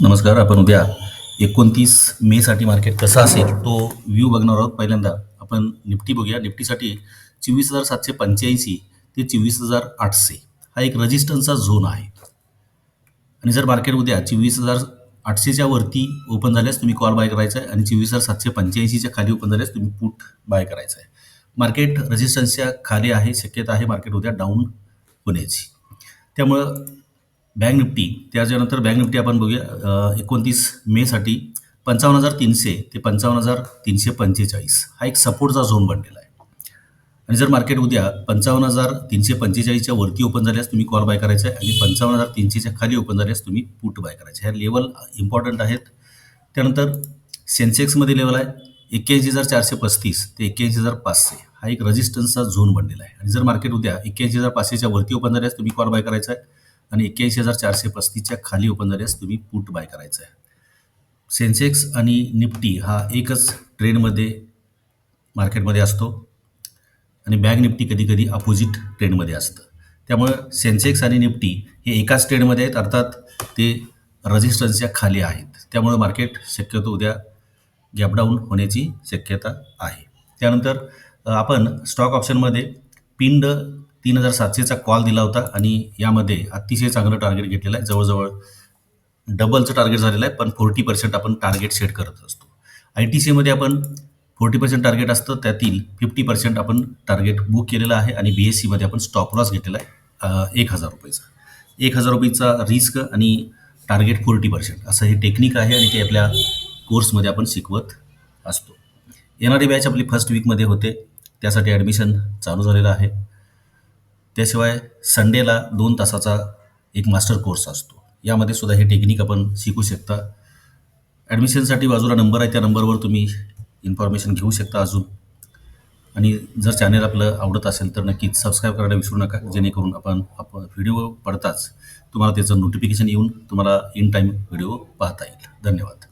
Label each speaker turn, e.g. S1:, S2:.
S1: नमस्कार आपण उद्या एकोणतीस मेसाठी मार्केट कसा असेल तो व्ह्यू बघणार आहोत. पहिल्यांदा आपण निफ्टी बघूया. निफ्टीसाठी चोवीस हजार सातशे पंच्याऐंशी ते चोवीस हजार आठशे हा एक रजिस्टन्सचा झोन आहे. आणि जर मार्केट उद्या चोवीस हजार आठशेच्या वरती ओपन झाल्यास तुम्ही कॉल बाय करायचा आहे आणि चोवीस हजार सातशे पंच्याऐंशीच्या खाली ओपन झाल्यास तुम्ही पुट बाय करायचं आहे. मार्केट रजिस्टन्सच्या खाली आहे शक्यता आहे मार्केट उद्या डाऊन होण्याची. त्यामुळं बँक निफ्टी त्याच्यानंतर बँक निफ्टी आपण बघूया एकोणतीस मेसाठी पंचावन्न हजार तीनशे ते पंचावन्न हजार तीनशे पंचेचाळीस. हा एक सपोर्टचा झोन बनलेला आहे. आणि जर मार्केट उद्या पंचावन्न हजार तीनशे पंचेचाळीसच्या वरती ओपन झाल्यास तुम्ही कॉल बाय करायचा आहे आणि पंचावन्न हजार तीनशेच्या खाली ओपन झाल्यास तुम्ही पुट बाय करायचे ह्या लेवल इम्पॉर्टंट आहेत. त्यानंतर सेन्सेक्समध्ये लेवल आहे. एक्क्याऐंशी हजार चारशे पस्तीस ते एक्क्याऐंशी हजार पाचशे. हा एक रेजिस्टन्सचा झोन बनलेला आहे. आणि जर मार्केट उद्या एक्क्याऐंशी हजार पाचशेच्या वरती ओपन झाल्यास तुम्ही कॉल बाय करायचा आहे. आणि एक्क्याऐंशी हजार चारशे पस्तीसच्या खाली ओपन झाल्यास तुम्ही पुट बाय करायचं आहे सेन्सेक्स आणि निफ्टी हा एकच ट्रेंडमध्ये मार्केटमध्ये असतो. आणि बँक निफ्टी कधी कधी अपोजिट ट्रेंडमध्ये असतं. त्यामुळं सेन्सेक्स आणि निफ्टी हे एकाच ट्रेंडमध्ये आहेत अर्थात ते रजिस्टन्सच्या खाली आहेत. त्यामुळं मार्केट शक्यतो उद्या गॅपडाऊन होण्याची शक्यता आहे. त्यानंतर आपण स्टॉक ऑप्शनमध्ये पिंड तीन हजार सातशेचा कॉल दिला होता आणि यामध्ये अतिशय चांगलं टार्गेट घेतलेलं आहे. जवळजवळ डबलचं टार्गेट झालेलं आहे पण फोर्टी पर्सेंट आपण टार्गेट सेट करत असतो. आय टी सीमध्ये आपण फोर्टी पर्सेंट टार्गेट असतं त्यातील फिफ्टी पर्सेंट आपण टार्गेट बुक केलेलं आहे आणि बी एस सीमध्ये आपण स्टॉप लॉस घेतलेला आहे एक हजार रुपयेचा. एक हजार रुपयेचा रिस्क आणि टार्गेट फोर्टी पर्सेंट असं हे टेक्निक आहे आणि ते आपल्या कोर्समध्ये आपण शिकवत असतो. येणारी बॅच आपली फर्स्ट वीकमध्ये होते त्यासाठी ॲडमिशन चालू झालेलं आहे. त्याशिवाय संडेला दोन तासाचा एक मास्टर कोर्स असतो. यामध्ये सुद्धा हे टेक्निक आपण शिकू शकता. ॲडमिशनसाठी बाजूला नंबर आहे त्या नंबरवर तुम्ही इन्फॉर्मेशन घेऊ शकता अजून. आणि जर चॅनल आपलं आवडत असेल तर नक्कीच सबस्क्राईब करायला विसरू नका जेणेकरून आपण आपण व्हिडिओ पडताच तुम्हाला त्याचं नोटिफिकेशन येऊन तुम्हाला इन टाईम व्हिडिओ पाहता येईल. धन्यवाद.